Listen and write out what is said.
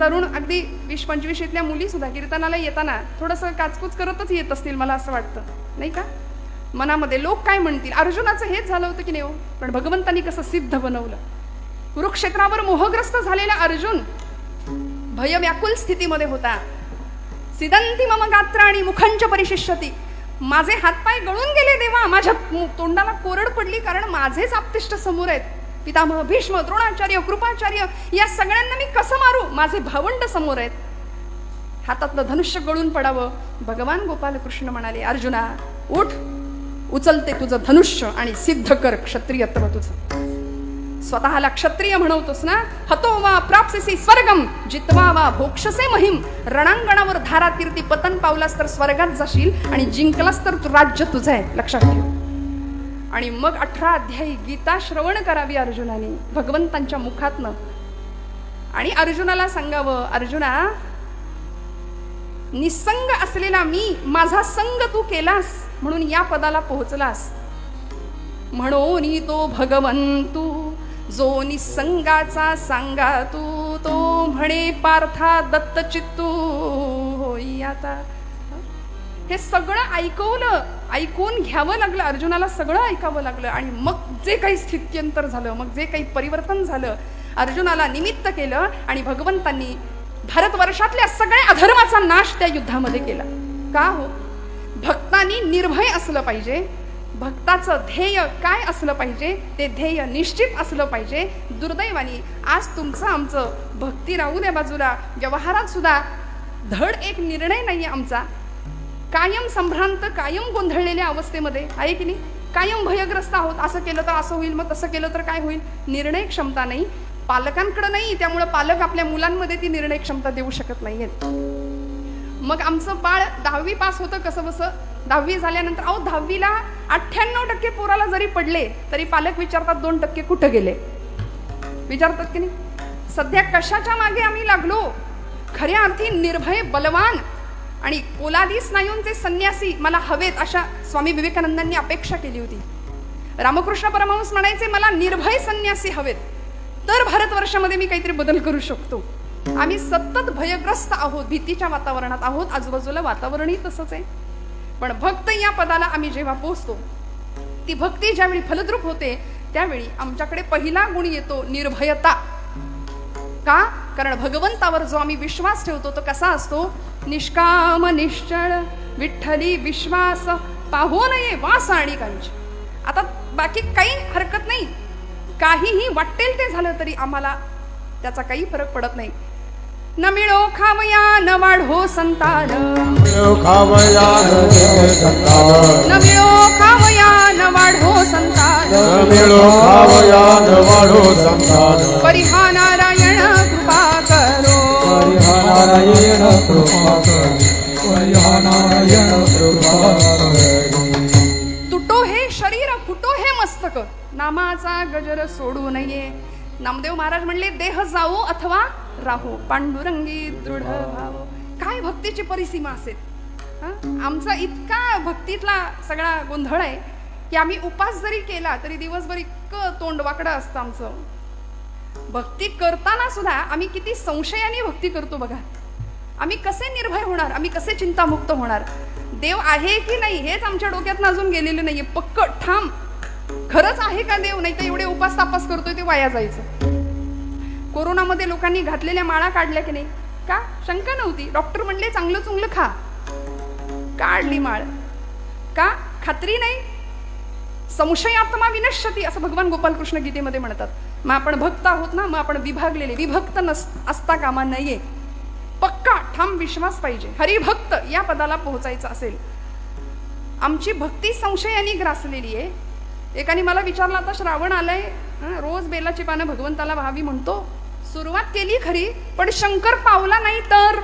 तरुण अगदी वीस पंचवीशीतल्या मुली सुद्धा कीर्तनाला येताना थोडंसं काचकूच करतच येत असतील मला असं वाटतं. नाही का? मनामध्ये लोक काय म्हणतील? अर्जुनाचं हेच झालं होतं की नाही हो? पण भगवंतानी कसं सिद्ध बनवलं? कुरुक्षेत्रावर मोहग्रस्त झालेला अर्जुन भयव्याकुल स्थितीमध्ये होता. सिदंती मम गात्र आणि मुखंच परिशिष्यती. माझे हातपाय गळून गेले देवा. माझ्या तोंडाला कोरड पडली कारण माझेच आपतिष्ट समोर आहेत. पितामह भीष्म द्रोणाचार्य कृपाचार्य या सगळ्यांना मी कसं मारू? माझे भावंड समोर आहेत. हातातलं धनुष्य गळून पडावं. भगवान गोपाल कृष्ण म्हणाले अर्जुना उठ. उचलते तुझं धनुष्य आणि सिद्ध कर क्षत्रियत्व तुझं. स्वतःला क्षत्रिय म्हणवतोस ना? हतो वा प्राप्सिसी स्वर्गम जितवा वा भोक्षसे महिम. रणांगणावर धारा कीर्ती पतन पावलास तर स्वर्गात जाशील आणि जिंकलास तर राज्य तुझं आहे. लक्षात ठेव. आणि मग अठरा अध्यायी गीता श्रवण करावी अर्जुनाने भगवंतांच्या मुखातनं. आणि अर्जुनाला सांगावं अर्जुना निसंग असलेला मी माझा संग तू केलास म्हणून या पदाला पोहोचलास. म्हणून तो भगवंतू जो निसंगाचा सांगा तू तो म्हणे पार्था दत्त चित्तू होई आता हे सगळं ऐकवलं ऐकून घ्यावं लागलं अर्जुनाला सगळं ऐकावं लागलं आणि मग जे काही स्थित्यंतर झालं मग जे काही परिवर्तन झालं अर्जुनाला निमित्त केलं आणि भगवंतांनी भारतवर्षातल्या सगळ्या अधर्माचा नाश त्या युद्धामध्ये केला. का हो? भक्तांनी निर्भय असलं पाहिजे. भक्ताचं ध्येय काय असलं पाहिजे? ते ध्येय निश्चित असलं पाहिजे. दुर्दैवानी आज तुमचं आमचं भक्ती राहू द्या बाजूला. व्यवहारात सुद्धा धड एक निर्णय नाही आमचा. कायम संभ्रांत कायम गोंधळलेल्या अवस्थेमध्ये आहे की नाही? कायम भयग्रस्त आहोत. असं केलं तर असं होईल मग तसं केलं तर काय होईल? निर्णय क्षमता नाही. पालकांकडे नाही त्यामुळे पालक आपल्या मुलांमध्ये ती निर्णय क्षमता देऊ शकत नाहीयेत. मग आमचं बाळ दहावी पास होतं कसं बसं दहावी झाल्यानंतर अहो दहावीला अठ्ठ्याण्णव टक्के पोराला जरी पडले तरी पालक विचारतात दोन टक्के कुठं गेले? विचारतात की नाही? सध्या कशाच्या मागे आम्ही लागलो? खऱ्या अर्थी निर्भय बलवान आणि कोलादी स्नायूंचे संन्यासी मला हवेत अशा स्वामी विवेकानंदांनी अपेक्षा केली होती. रामकृष्ण परमहंस म्हणायचे मला निर्भय संन्यासी हवेत. तर भारतवर्षामध्ये मी काहीतरी बदल करू शकतो. आम्ही सतत भयग्रस्त आहोत भीतीच्या वातावरणात आहोत आजूबाजूला वातावरणही तसंच आहे. पण भक्त या पदाला आम्ही जेव्हा पोहोचतो ती भक्ती ज्यावेळी फलद्रूप होते त्यावेळी आमच्याकडे पहिला गुण येतो निर्भयता. का? कारण भगवंतावर जो आम्ही विश्वास ठेवतो तो कसा असतो? निष्काम निश्चळ विठ्ठली विश्वास पाहू नये वास आणि कांच. आता बाकी काही हरकत नाही. काहीही वाटेल ते झालं तरी आम्हाला त्याचा काही फरक पडत नाही. न मिळो खावया न वाढो संतान. खावया न मिळो खावया न वाढो संतान. मिळो खावया न वाढो संतान. परिहा नारायण कृपा करो नारायण कृपा नारायण कृपा तुटो हे शरीर फुटो हे मस्तक. नामाचा गजर सोडू नये. नामदेव महाराज म्हणले देह जावो अथवा राहू. पांडुरंगी दृढ भाव. काय भक्तीची परिसीमा असेल? आमचा इतका भक्तीतला सगळा गोंधळ आहे की आम्ही उपास जरी केला तरी दिवसभर इतकं तोंड वाकडं असतं आमचं. भक्ती करताना सुद्धा आम्ही किती संशयाने भक्ती करतो बघा. आम्ही कसे निर्भय होणार? आम्ही कसे चिंतामुक्त होणार? देव आहे की नाही हेच आमच्या डोक्यात अजून गेलेलं नाहीये. पक्क ठाम. खरंच आहे का देव? नाही तर एवढे उपास तापास करतोय ते वाया जायचं. कोरोनामध्ये लोकांनी घातलेल्या माळा काढल्या की नाही? का? शंका नव्हती. डॉक्टर म्हणले चांगलं चुंगलं खा. काढली माळ. का? खात्री नाही? संशयात्मा विनश्यती असं भगवान गोपालकृष्ण गीतेमध्ये म्हणतात. मग आपण भक्त आहोत ना मग आपण विभागलेले विभक्त नस असता कामा नाहीये पक्का ठाम विश्वास पाहिजे. हरिभक्त या पदाला पोहोचायचं असेल. आमची भक्ती संशयाने ग्रासलेली आहे. एकाने मला विचारलं आता श्रावण आलंय रोज बेलाची पानं भगवंताला व्हावी म्हणतो. सुरुवात केली खरी पण शंकर पावला नाही तर?